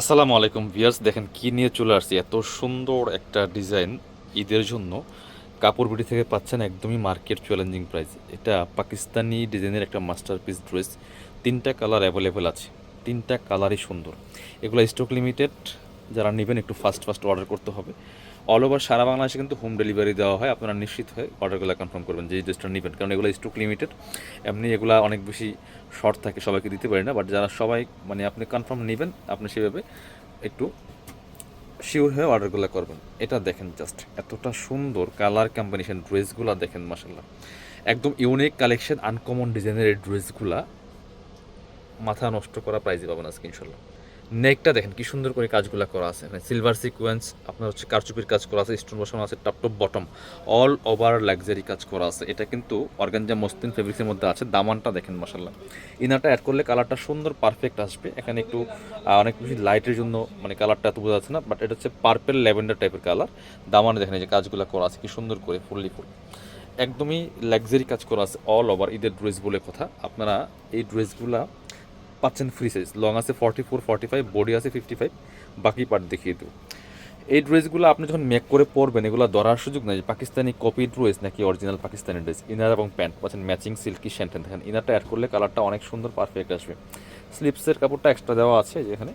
আসসালামু আলাইকুম ভিয়ার্স দেখেন কি নিয়ে চলে আসছি। এত সুন্দর একটা ডিজাইন ঈদের জন্য। কাপড় বিড়ি থেকে পাচ্ছেন একদমই মার্কেট চ্যালেঞ্জিং প্রাইস এটা পাকিস্তানি ডিজাইনের একটা মাস্টারপিস ড্রেস তিনটা কালার অ্যাভেলেবেল আছে। তিনটা কালারই সুন্দর। এগুলো স্টক লিমিটেড যারা নেবেন একটু ফাস্ট ফাস্ট অর্ডার করতে হবে। অল ওভার সারা বাংলাদেশে কিন্তু হোম ডেলিভারি দেওয়া হয়, আপনারা নিশ্চিত হয়ে অর্ডারগুলো কনফার্ম করবেন যে ড্রেসটা নেবেন। কারণ এগুলো স্টক লিমিটেড এমনি এগুলো অনেক বেশি শর্ট থাকে, সবাইকে দিতে পারি না। বাট যারা সবাই মানে আপনি কনফার্ম নেবেন, আপনি সেভাবে একটু শিওর হয়ে অর্ডারগুলো করবেন। এটা দেখেন জাস্ট এতটা সুন্দর কালার কম্বিনেশন ড্রেসগুলো দেখেন মাসাল্লাহ একদম ইউনিক কালেকশন আনকমন ডিজাইনের এই ড্রেসগুলা মাথা নষ্ট করা প্রাইজে পাবেন আজকে ইনশাল্লাহ নেকটা দেখেন, কি সুন্দর করে কাজগুলো করা আছে। মানে সিলভার সিকোয়েন্স আপনার হচ্ছে কারচুপির কাজ করা আছে স্টোন বসানো আছে top top bottom all over luxury কাজ করা আছে। এটা কিন্তু অর্গানজা মসলিন ফেব্রিক্সের মধ্যে আছে, দামানটা দেখেন মাসাল্লাহ ইনারটা অ্যাড করলে কালারটা সুন্দর পারফেক্ট আসবে। এখানে একটু অনেক বেশি লাইটের জন্য মানে কালারটা এত বোঝা যাচ্ছে না বাট এটা হচ্ছে পার্পেল ল্যাভেন্ডার টাইপের কালার দামানে দেখেন যে কাজগুলো করা আছে, কি সুন্দর করে ফুললি ফুল। একদমই লাক্সারি কাজ করা আছে অল ওভার ঈদের ড্রেস বলে কথা। আপনারা এই ড্রেসগুলা পাচ্ছেন ফ্রি সাইজ লং আছে forty four forty five body আছে ফিফটি ফাইভ বাকি পার্ট দেখিয়ে দেবো। এই ড্রেসগুলো আপনি যখন মেক করে পরবেন, এগুলো ধরার সুযোগ নেই পাকিস্তানি কপি ড্রেস নাকি অরিজিনাল পাকিস্তানি ড্রেস ইনার এবং প্যান্ট পাচ্ছেন ম্যাচিং সিল্কি শ্যান্টেন দেখেন ইনারটা অ্যাড করলে কালারটা অনেক সুন্দর পারফেক্ট আসবে। স্লিপসের কাপড়টা এক্সট্রা দেওয়া আছে যেখানে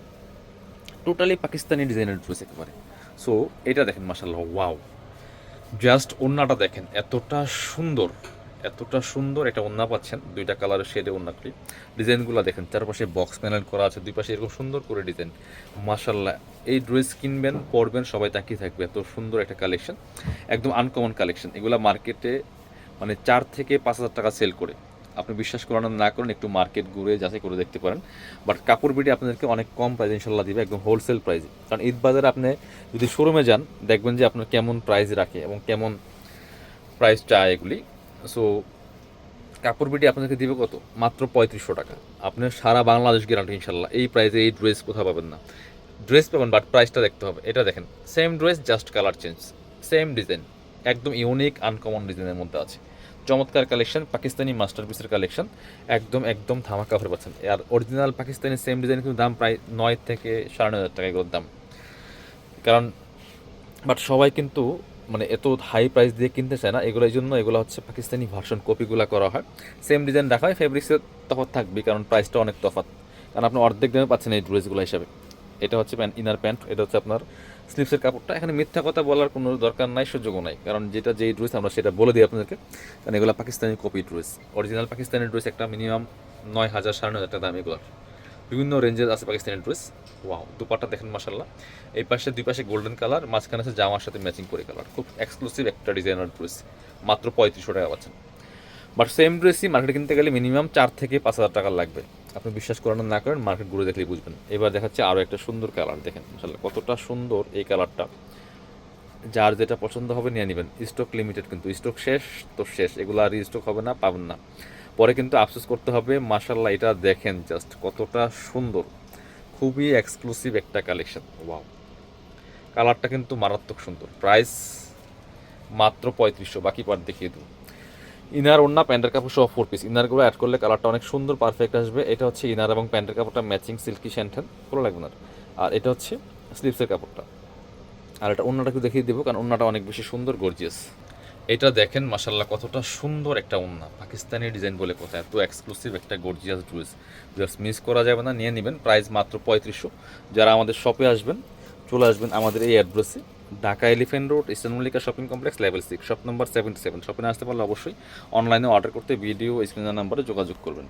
টোটালি পাকিস্তানি ডিজাইনের ড্রেস একেবারে। সো এটা দেখেন মাসাল্লাহ ওয়াও জাস্ট ওন্নাটা দেখেন, এতটা সুন্দর। এতটা সুন্দর একটা ওন্না পাচ্ছেন, দুইটা কালারের শেডে ওন্নাগুলি ডিজাইনগুলো দেখেন, চারপাশে বক্স প্যানেল করা আছে, দুই পাশে এরকম সুন্দর করে ডিজাইন মাশাল্লাহ এই ড্রেস কিনবেন, পরবেন, সবাই তাকিয়ে থাকবে, এত সুন্দর একটা কালেকশন একদম আনকমন কালেকশন এগুলো মার্কেটে মানে চার থেকে পাঁচ হাজার টাকা সেল করে। আপনি বিশ্বাস করেন না করেন, একটু মার্কেট ঘুরে যাচাই করে দেখতে পারেন। বাট কাপড় বিটি আপনাদেরকে অনেক কম প্রাইস ইনশাল্লাহ দিবে, একদম হোলসেল প্রাইসে কারণ ঈদ বাজারে আপনি যদি শোরুমে যান, দেখবেন যে আপনার কেমন প্রাইস রাখে এবং কেমন প্রাইস চায় এগুলি। সো কাপড় বিটি আপনাদেরকে দিবে কত? মাত্র পঁয়ত্রিশশো টাকা। আপনি সারা বাংলাদেশ গ্যারান্টি ইনশাল্লাহ। এই প্রাইসে এই ড্রেস কোথাও পাবেন না। ড্রেস পাবেন বাট প্রাইসটা দেখতে হবে। এটা দেখেন same dress just colour change same design একদম ইউনিক আনকমন ডিজাইনের মধ্যে আছে। চমৎকার কালেকশন পাকিস্তানি মাস্টারপিসের কালেকশন একদম একদম ধামাকা অফার পাচ্ছেন। আর অরিজিনাল পাকিস্তানি সেম ডিজাইন কিন্তু দাম প্রায় নয় থেকে সাড়ে নয় হাজার টাকা এগুলোর দাম। কারণ বাট সবাই কিন্তু মানে এত হাই প্রাইস দিয়ে কিনতে চায় না, এগুলো এই জন্য এগুলো হচ্ছে পাকিস্তানি ভার্সন কপিগুলো করা হয়। সেম ডিজাইন রাখা হয় ফেব্রিক্সের তফাৎ থাকবে, কারণ প্রাইসটা অনেক তফাৎ। কারণ আপনি অর্ধেক দামে পাচ্ছেন এই ড্রেসগুলো হিসাবে। এটা হচ্ছে প্যান্ট ইনার প্যান্ট এটা হচ্ছে আপনার স্লিপসের কাপড়টা। এখানে মিথ্যা কথা বলার কোনো দরকার নাই, সুযোগও নাই। কারণ যেটা যেই ড্রেস আমরা সেটা বলে দিই আপনাদেরকে। কারণ এগুলো Pakistani copy dress original Pakistani dress একটা মিনিমাম নয় হাজার সাড়ে নয় হাজার টাকা দাম এগুলোর। বিভিন্ন রেঞ্জের আছে পাকিস্তানি ড্রেস ওয়াও দুপাট্টা দেখেন মাসাল্লাহ এই পাশে দুই পাশে গোল্ডেন কালার মাঝখানে আছে জামার সাথে ম্যাচিং করে কালার খুব এক্সক্লুসিভ একটা ডিজাইনার ড্রেস মাত্র পঁয়ত্রিশশো টাকা পাচ্ছেন। বাট সেম ড্রেসই মার্কেটে কিনতে গেলে মিনিমাম চার থেকে পাঁচ হাজার টাকা লাগবে। আপনি বিশ্বাস করেন না করেন মার্কেট ঘুরে দেখলেই বুঝবেন। এবার দেখাচ্ছে আরও একটা সুন্দর কালার দেখেন মাসাল্লাহ কতটা সুন্দর এই কালারটা যার যেটা পছন্দ হবে নিয়ে নেবেন। স্টক লিমিটেড কিন্তু স্টক শেষ তো শেষ। এগুলো আর স্টক হবে না, পাবেন না। পরে কিন্তু আফসোস করতে হবে মাসাল্লাহ এটা দেখেন জাস্ট কতটা সুন্দর। খুবই এক্সক্লুসিভ একটা কালেকশন ওয়াও কালারটা কিন্তু মারাত্মক সুন্দর প্রাইস মাত্র পঁয়ত্রিশশো, বাকি পার্ট দেখিয়ে দেবো ইনার ওন্না প্যান্টের কাপড় সহ ফোর পিস ইনারগুলো অ্যাড করলে কালারটা অনেক সুন্দর পারফেক্ট আসবে। এটা হচ্ছে ইনার এবং প্যান্টের কাপড়টা ম্যাচিং সিল্কি শ্যান্টেন ভালো লাগবে না। আর এটা হচ্ছে স্লিপসের কাপড়টা। আর এটা অন্যটা একটু দেখিয়ে দেবো, কারণ অন্যটা অনেক বেশি সুন্দর গর্জিয়াস এটা দেখেন মাসাল্লাহ কতটা সুন্দর একটা ওন্না। পাকিস্তানি ডিজাইন বলে কথা, এত এক্সক্লুসিভ একটা গর্জিয়াস ড্রেস জাস্ট মিস করা যাবে না, নিয়ে নেবেন। প্রাইস মাত্র পঁয়ত্রিশশো। যারা আমাদের শপে আসবেন, চলে আসবেন আমাদের এই অ্যাড্রেসে Dhaka elephant road eastern Mallika shopping complex level six shop number seventy seven shopping আসতে পারলে অবশ্যই অনলাইনে অর্ডার করতে ভিডিও স্ক্রিনের নাম্বারে যোগাযোগ করবেন।